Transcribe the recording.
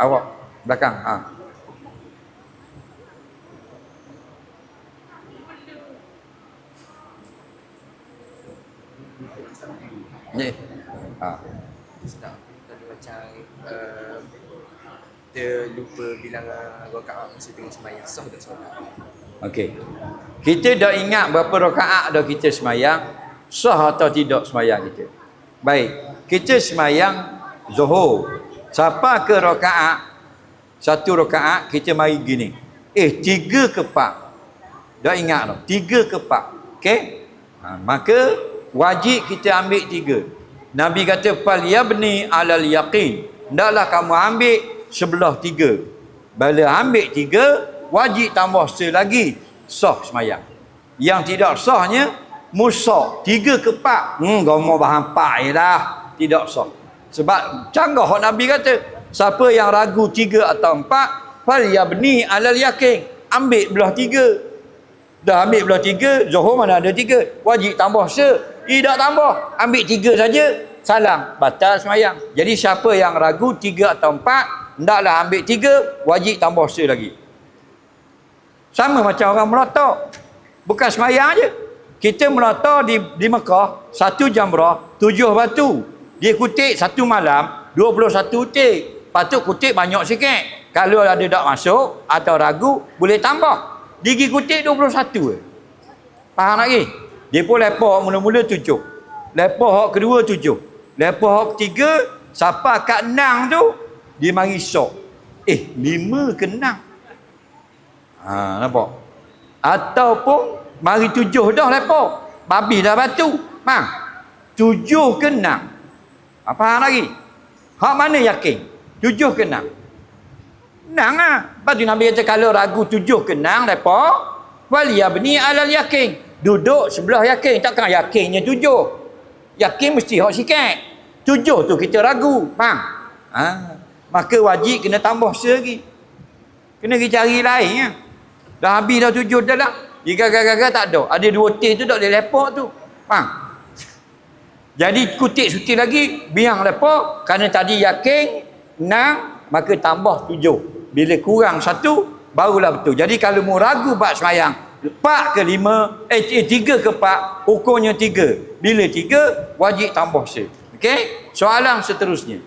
Awak belakang. Ha. Ni. Ha. Sedap. Tadi macam uh, Kita lupa bilangan rakaat masa tengah semayang Sah tak solat? Okey. Kita dah ingat berapa rakaat dah kita semayang, sah atau tidak semayang kita. Baik. Kita semayang Zuhur. Siapa ke rakaat? Satu rakaat kita mari gini. Eh, tiga ke empat? Dah ingat tak? Tiga ke empat? Okey? Ha, maka wajib kita ambil tiga. Nabi kata fal yabni alal yaqin. Hendaklah kamu ambil sebelah tiga. Bila ambil tiga, wajib tambah selagi sah semayang. Yang tidak sahnya musak tiga ke empat. Hmm, kau mau bahan empat je dah. Tidak sah. Sebab canggah hak Nabi kata, siapa yang ragu tiga atau empat, fal yabni alal yakin. Ambil belah tiga. Dah ambil belah tiga, Zuhur mana ada tiga. Wajib tambah se. Tidak tambah. Ambil tiga saja, salam. Batal semayang. Jadi siapa yang ragu tiga atau empat, hendaklah ambil tiga, wajib tambah se lagi. Sama macam orang melatak. Bukan semayang je. Kita melatak di, di Mekah, satu jamrah, tujuh batu. Dia kutip satu malam, 21 kutip. Patut kutip banyak sikit. Kalau ada tak masuk atau ragu, boleh tambah. Dia pergi kutip 21 je. Faham lagi? Dia pun lepak mula-mula tujuh. Lepak hak kedua tujuh. Lepak hak ketiga, siapa kat enam tu, dia mari sok. Eh, lima ke enam? Ha, nampak? Ataupun mari tujuh dah lepak. Babi dah batu. Faham? Tujuh ke enam? Ha, faham lagi? Hak mana yakin? Tujuh ke enam? Enam lah. Lepas tu Nabi kata kalau ragu tujuh ke enam lepak. Wal yabni alal yakin. Duduk sebelah yakin. Takkan yakinnya tujuh. Yakin mesti hak sikit. Tujuh tu kita ragu. Faham? Ha. Maka wajib kena tambah selagi. Kena pergi cari lain ya. Dah habis dah tujuh dah lah. Dia gagal-gagal tak ada. Ada dua tin tu tak boleh lepak tu. Faham? Jadi kutip suti lagi. Biang lepak. Kerana tadi yakin. Enam. Maka tambah tujuh. Bila kurang satu. Barulah betul. Jadi kalau mu ragu bak semayang. Empat ke lima. Eh, eh tiga ke empat. Ukurnya tiga. Bila tiga. Wajib tambah se. Okey? Soalan seterusnya.